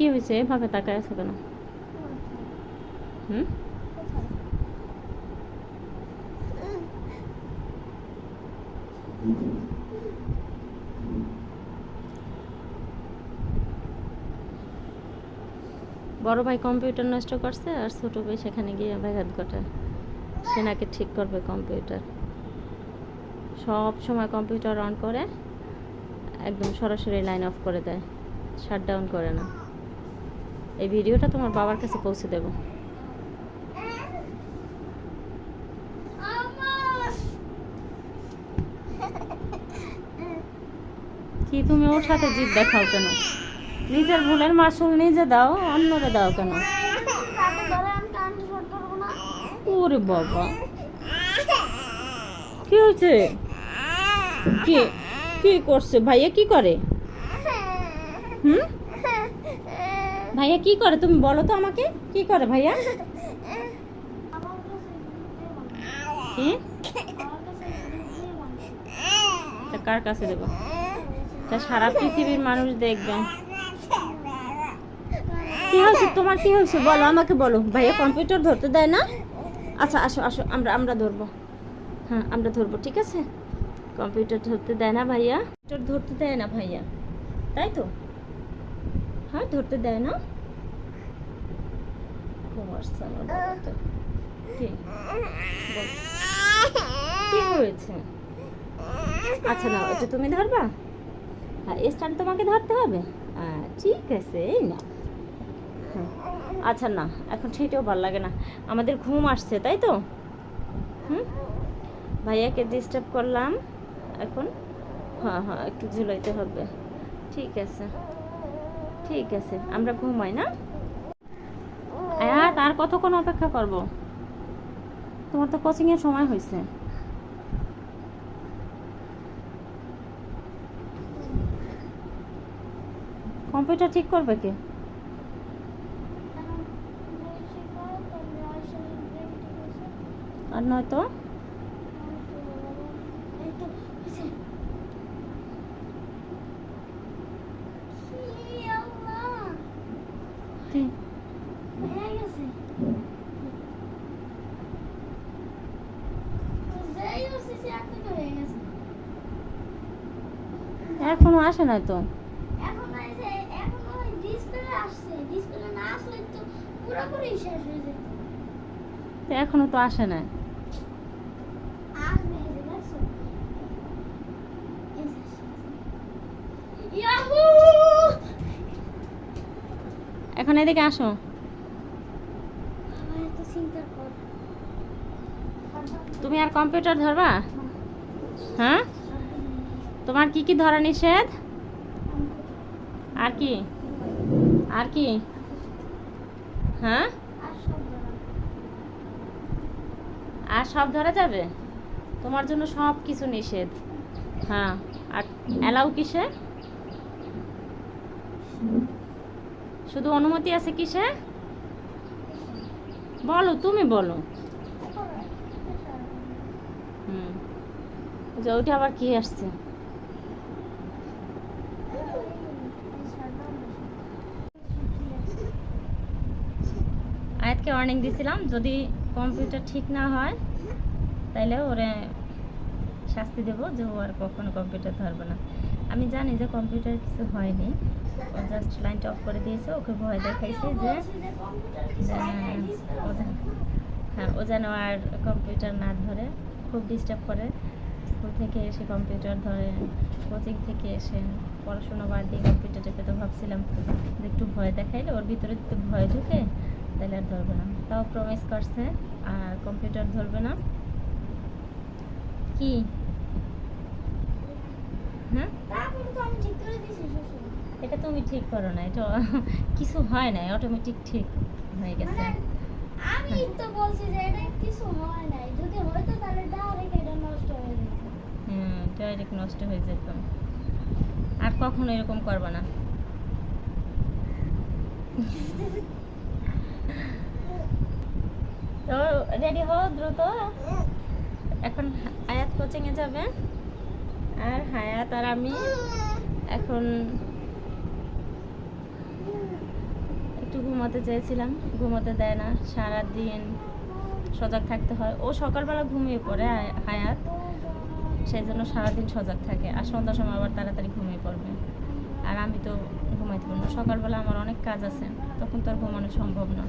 কি হয়েছে? এভাবে তাকায় আছে কেন? হুম? বড় ভাই কম্পিউটার নষ্ট করছে আর ছোট ভাই সেখানে গিয়ে ব্যাঘাত ঘটায় সে নাকি ঠিক করবে কম্পিউটার। সব সময় কম্পিউটার অন করে, একদম সরাসরি লাইন অফ করে দেয়। শাট ডাউন করে না। এই ভিডিওটা তোমার বাবার কাছে পৌঁছে দেব। কি তুমি ওর সাথে জিদ দেখাও কেন? নিজের ভুলের মাসুল নিজে দাও, অন্যরে দাও কেন? ওরে বাবা। কি হয়েছে? কি কি করছে? ভাইয়া কি করে? হুম? ভাইয়া কি করে? তুমি বলো তো আমাকে। কি করে ভাইয়া? কি তা কার কাছে দেবো? তা সারা পৃথিবীর মানুষ দেখবে। কি হয়েছে? তোমার কি হয়েছে? বলো আমাকে বলো। ভাইয়া কম্পিউটার ধরতে দেয় না? আচ্ছা আসো আসো আমরা আমরা ধরবো। হ্যাঁ আমরা ধরবো ঠিক আছে? কম্পিউটার ধরতে দেয় না ভাইয়া? কম্পিউটার ধরতে দেয় না ভাইয়া। তাই তো? হ্যাঁ ধরতে দেয় না। কি? হয়েছে? আচ্ছা না এটা তুমি ধরবা? হ্যাঁ স্ট্যান্ড তোমাকে ধরতে হবে? হ্যাঁ ঠিক আছে এই না হ্যাঁ। আচ্ছা না এখন সেটাও ভালো লাগে না। আমাদের ঘুম আসছে তাই তো? হুম? ভাইয়াকে ডিস্টার্ব করলাম এখন? হ্যাঁ হ্যাঁ একটু ঝুলাইতে হবে। ঠিক আছে। ঠিক আছে, আমরা ঘুমাই, না? তার কতক্ষণ অপেক্ষা করব? তোমার তো কোচিংয়ের সময় হয়েছে। কম্পিউটার ঠিক করবে কে? আর নয়তো? এখনও আসে নাই তো এখনও তো আসে নাই আসবে এই যে দেখছ? এই যে, ইয়াহু! এখন এদিকে আসো। তুমি আর কম্পিউটার ধরবা? হ্যাঁ? তোমার কি কি ধরা নিষেধ? আর কি? আর কি? হ্যাঁ? আর সব ধরা। আর সব ধরা যাবে? তোমার জন্য সব কিছু নিষেধ। হ্যাঁ। আর অ্যালাউ কিসে? শুধু অনুমতি আছে কিসে? বলো, তুমি বলো। হুম। যে ওইটা আবার কি আসছে? আয়াতকে ওয়ার্নিং দিছিলাম, যদি কম্পিউটার ঠিক না হয়, তাইলে ওরে শাস্তি দেবো যে ও আর কখনো কম্পিউটার ধরবে না। আমি জানি যে কম্পিউটার কিছু হয়নি। ও জাস্ট লাইনটা অফ করে দিয়েছে, ওকে ভয় দেখাইছে যে হ্যাঁ ও যেন আর কম্পিউটার না ধরে, খুব ডিস্টার্ব করে। স্কুল থেকে এসে কম্পিউটার ধরে, কোচিং থেকে এসে পড়াশোনা বাদ দিয়ে কম্পিউটার টেপে তো ভাবছিলাম যে একটু ভয় দেখাইলে, ওর ভিতরে যদি ভয় ঢুকে, তাহলে আর ধরবে না। তাও প্রমিস করছে, আর কম্পিউটার ধরবে না। কি? হ্যাঁ দিয়েছি এটা তুমি ঠিক করো না এটা কিছু হয় না অটোমেটিক ঠিক হয়ে গেছে। মানে আমি তো বলছি যে এটা কিছু হয় নাই যদি হয়তো তাহলে ডাইরেক্ট এটা নষ্ট হয়ে যেত হুম ডাইরেক্ট নষ্ট হয়ে যেত আর কখনো এরকম করবে না। তো রেডি হও দ্রুত। এখন আয়াত কোচিংয়ে যাবে। আর হায়াত আর আমি এখন একটু ঘুমাতে চেয়েছিলাম। ঘুমাতে দেয় না সারা দিন সজাগ থাকতে হয়। ও সকালবেলা ঘুমিয়ে পড়ে হায়াত। সেই জন্য সারাদিন সজাগ থাকে। আর সন্ধ্যার সময় আবার তাড়াতাড়ি ঘুমিয়ে পড়বে। আর আমি তো ঘুমাইতে পারব না। সকালবেলা আমার অনেক কাজ আছে। তখন তো আর ঘুমানো সম্ভব না।